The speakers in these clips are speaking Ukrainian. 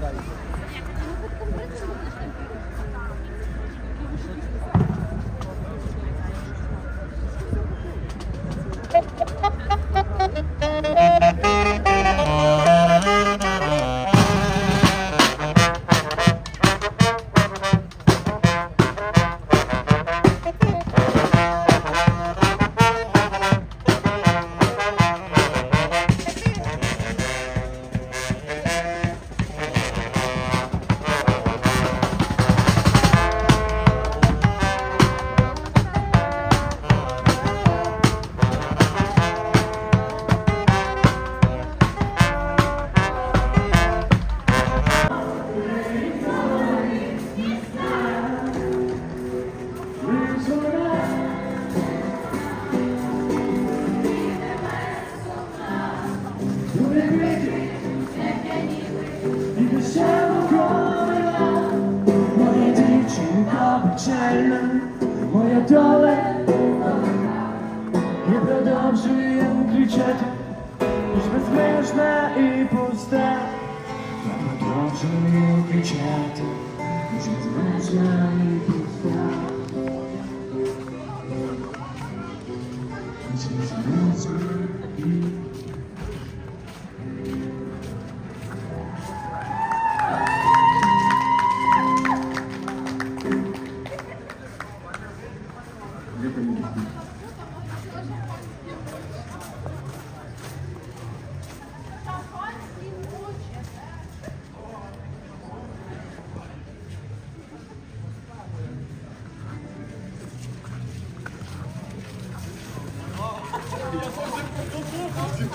大丈夫。далі і продовжуємо кричати, Лиш безмежне і пусте, ми продовжуємо кричати, Лиш безмежне і пусте. Лиш безмежне і пусте.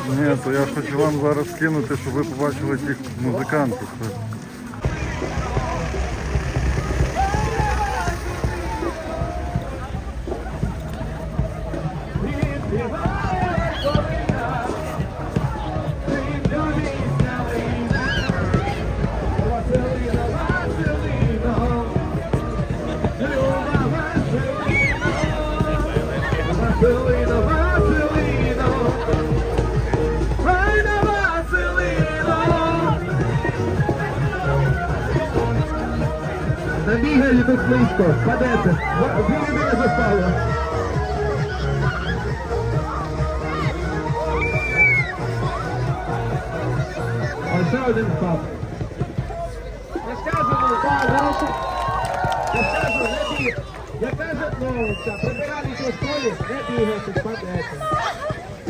Ні, то я хочу вам зараз скинути, щоб ви побачили тих музикантів. Набігає тут близько, падете. Дві людини запали. А ще один впав. Я скажу, так, зараз. Я скажу, не біг. Я кажу, ну, це, прибиральники у школі, не бігайте, падете.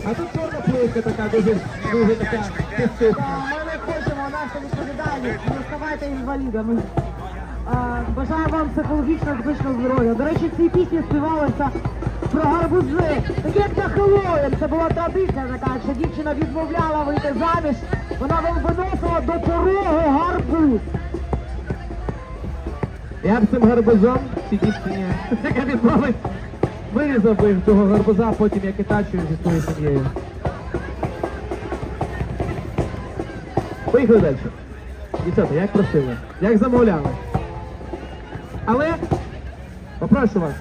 А тут чорна плитка така, дуже, дуже така підступна. Ми не хочемо нашу відповідальність, не ставайте інвалідами. Бажаю вам психологічного фізичного здоров'я. До речі, в цій пісні співалося про гарбузи. Так як на Хеллоуін, це була традиція така, що дівчина відмовляла вийти заміж, вона вам виносила до порогу гарбуз. Я б цим гарбузом ці дівчині, яка відмовить, вирізав би того гарбуза, потім як і тачу зі своєю сім'єю. Поїхали далі. Дівчата, як просили, як замовляли. Але попрошу вас.